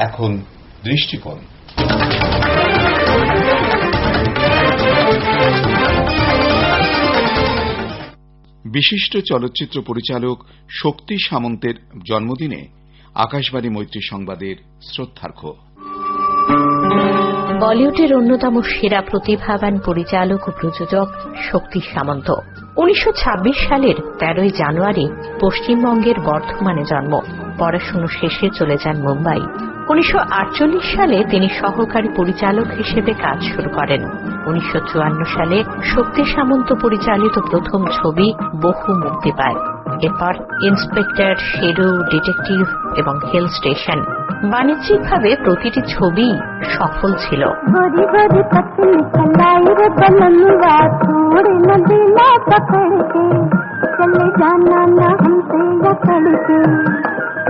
এখন দৃষ্টিকোণ। বিশিষ্ট চলচ্চিত্র পরিচালক শক্তি সামন্তের জন্মদিনে আকাশবাণী মৈত্রী সংবাদের শ্রদ্ধার্ঘ বলিউডের অন্যতম সেরা প্রতিভাবান পরিচালক ও প্রযোজক শক্তি সামন্ত। উনিশশো ছাব্বিশ সালের তেরোই জানুয়ারি পশ্চিমবঙ্গের বর্ধমানে জন্ম। পড়াশুনো শেষে চলে যান মুম্বাই। উনিশশো আটচল্লিশ সালে তিনি সহকারী পরিচালক হিসেবে কাজ শুরু করেন। উনিশশো চুয়ান্ন সালে শক্তি সামন্ত পরিচালিত প্রথম ছবি বহু মুক্তি পায়। এরপর ইন্সপেক্টর, শেরু, ডিটেকটিভ এবং হিল স্টেশন। বাণিজ্যিকভাবে প্রতিটি ছবি সফল ছিল। চলে জানা না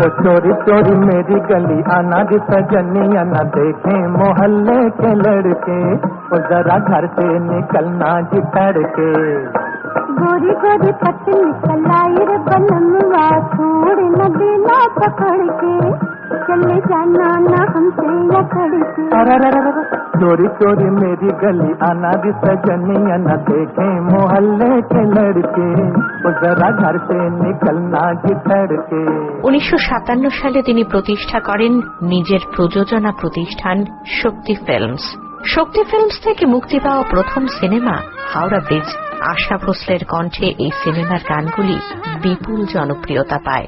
तो चोरी चोरी मेरी गली। आना जिस सजनिया न देखे मोहल्ले के लड़के। वो जरा घर से निकलना जी तड़के। गोरी गोरी पत्नी कलाई रे बनवा छोड़ न पकड़ के। चले जाना ना हमसे जकड़ के अररररर, चोरी चोरी मेरी गली आना जी सजनिया न देखे मोहल्ले के लड़के ओ जरा घर से निकलना जी तड़के উনিশশো সালে তিনি প্রতিষ্ঠা করেন নিজের প্রযোজনা প্রতিষ্ঠান শক্তি ফিল্মস শক্তি ফিল্মস থেকে মুক্তি পাওয়া প্রথম সিনেমা হাওড়া ব্রিজ আশা ভোসলের কণ্ঠে এই সিনেমার গানগুলি বিপুল জনপ্রিয়তা পায়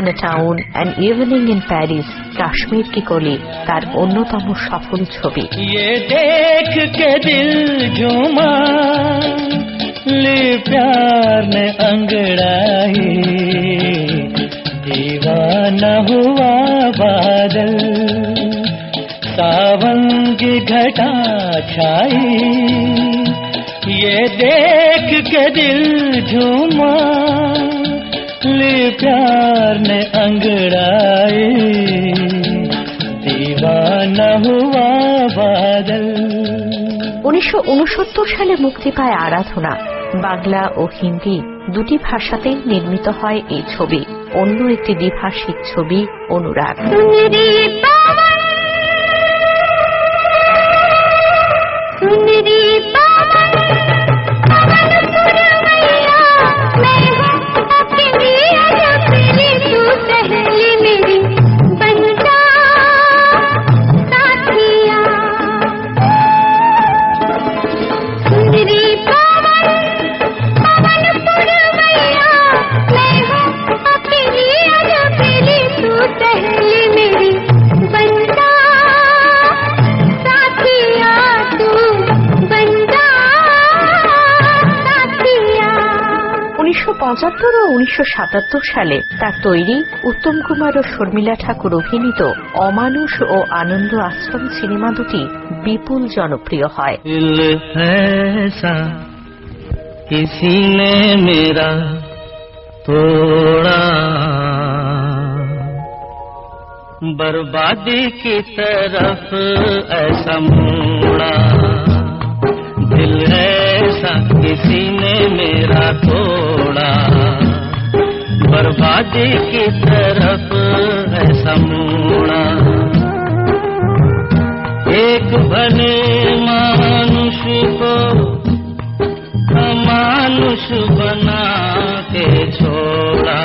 Chinatown and evening in Paris Kashmir ki Kali তার অন্যতম সফল ছবি ये देख के दिल झूमा ले प्यार ने अंगड़ाई दीवाना हुआ बादल सावन की घटा छाई ये देख के दिल झूमा ले प्यार ने अंगड़ाई दीवाना हुआ बादल উনিশশো সালে মুক্তি পায় আরাধনা বাংলা ও হিন্দি দুটি ভাষাতেই নির্মিত হয় এই ছবি অন্য একটি দ্বিভাষিক ছবি অনুরাগ উনিশশো ও উনিশশো সালে তার তৈরি উত্তম কুমার ও শর্মিলা ঠাকুর অভিনীত অমানুষ ও আনন্দ আশ্রম সিনেমা দুটি বিপুল জনপ্রিয় হয় दिल ऐसा किसी ने मेरा तोड़ा बर्बादी की तरफ ऐसा मोड़ा दिल ऐसा किसी ने मेरा थोड़ा। बर्बादी की तरफ़ ऐसा मोड़ा एक भले मानुष को मानुष बना के छोड़ा।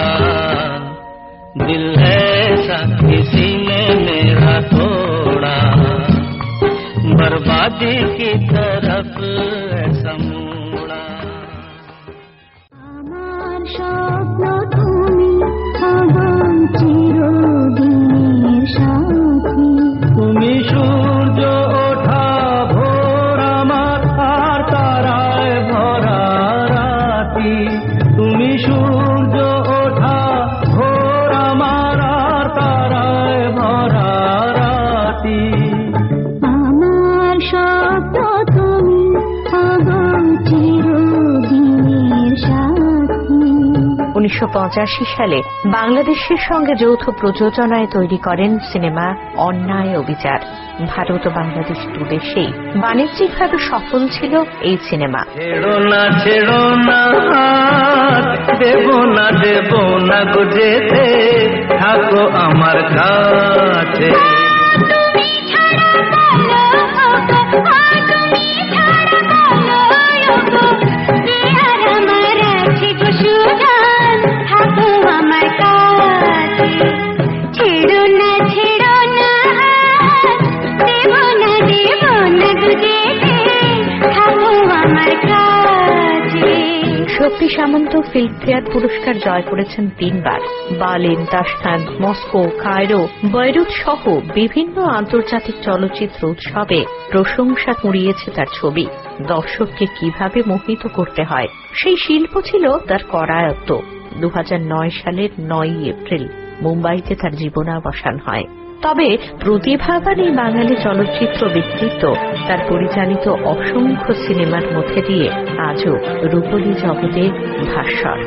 दिल है ऐसा किसी ने मेरा थोड़ा बर्बादी की तरफ़ উনিশশো সালে বাংলাদেশের সঙ্গে যৌথ প্রযোজনায় তৈরি করেন সিনেমা অন্যায় ও বিচার ভারত ও বাংলাদেশ দুদেশেই বাণিজ্যিকভাবে সফল ছিল এই সিনেমা। ছেড়ো না ছেড়ো না হাত দেব না দেব না গুজেতে থাকো আমার কাছে। শক্তি সামন্ত ফিল্মফেয়ার পুরস্কার জয় করেছেন তিনবার। Berlin Tashkent Moscow, Cairo, Beirut সহ বিভিন্ন আন্তর্জাতিক চলচ্চিত্র উৎসবে প্রশংসা কুড়িয়েছে তার ছবি। দর্শককে কীভাবে মোহিত করতে হয়? সেই শিল্প ছিল তার করায়ত্ত। দু হাজার নয় সালের নয় এপ্রিল মুম্বাইতে তার জীবনাবসান হয়। তবে প্রতিভাবান বাঙালি চলচ্চিত্র ব্যক্তিত্ব তার পরিচালিত অসংখ্য সিনেমার মধ্যে দিয়ে আজও রূপলী জগতে ভাস্বর।